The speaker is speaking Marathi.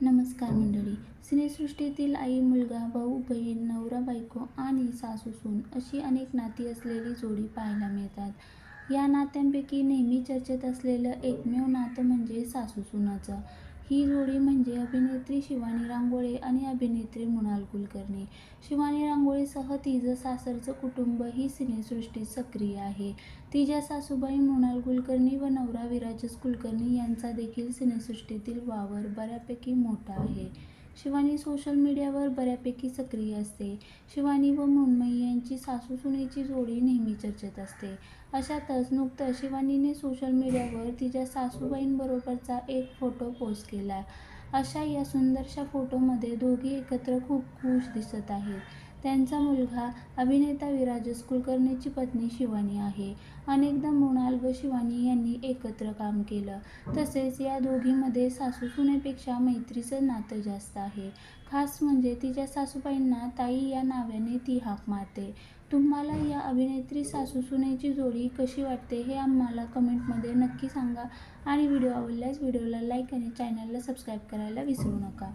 नमस्कार मंडळी. सिनेसृष्टीतील आई मुलगा भाऊ बहीण नवरा बायको आणि सासू सून अशी अनेक नाती असलेली जोडी पाहायला मिळतात. या नात्यांपैकी नेहमी चर्चेत असलेलं एकमेव नातं म्हणजे सासू सुनाचं. ही जोडी म्हणजे अभिनेत्री शिवानी रांगोळे आणि अभिनेत्री मृणाल कुलकर्णी. शिवानी रांगोळेसह तिचं सासरचं कुटुंब ही सिनेसृष्टीत सक्रिय आहे. तिच्या सासूबाई मृणाल कुलकर्णी व नवरा विराजस कुलकर्णी यांचा देखील सिनेसृष्टीतील वावर बऱ्यापैकी मोठा आहे. शिवानी सोशल मीडियावर बऱ्यापैकी सक्रिय असते. शिवानी व मृण्मयी यांची सासू सुनेची जोडी नेहमी चर्चेत असते. अशातच नुकतंच शिवानीने सोशल मीडियावर तिच्या सासूबाईंबरोबरचा एक फोटो पोस्ट केला. अशा या सुंदरशा फोटोमध्ये दोघी एकत्र खूप खुश दिसत आहेत. त्यांचा मुलगा अभिनेता विराजस कुलकर्णीची पत्नी शिवानी आहे. अनेकदा मृणाल व शिवानी यांनी एकत्र काम केलं. तसेच या दोघीमध्ये सासू सुनेपेक्षा मैत्रीचं नातं जास्त आहे. खास म्हणजे तिच्या सासूबाईंना ताई या नावाने ती हाक मारते. तुम्हाला या अभिनेत्री सासू सुनेची जोडी कशी वाटते हे आम्हाला कमेंटमध्ये नक्की सांगा. आणि व्हिडिओ आवडल्यास व्हिडिओला लाईक आणि चॅनलला सबस्क्राईब करायला विसरू नका.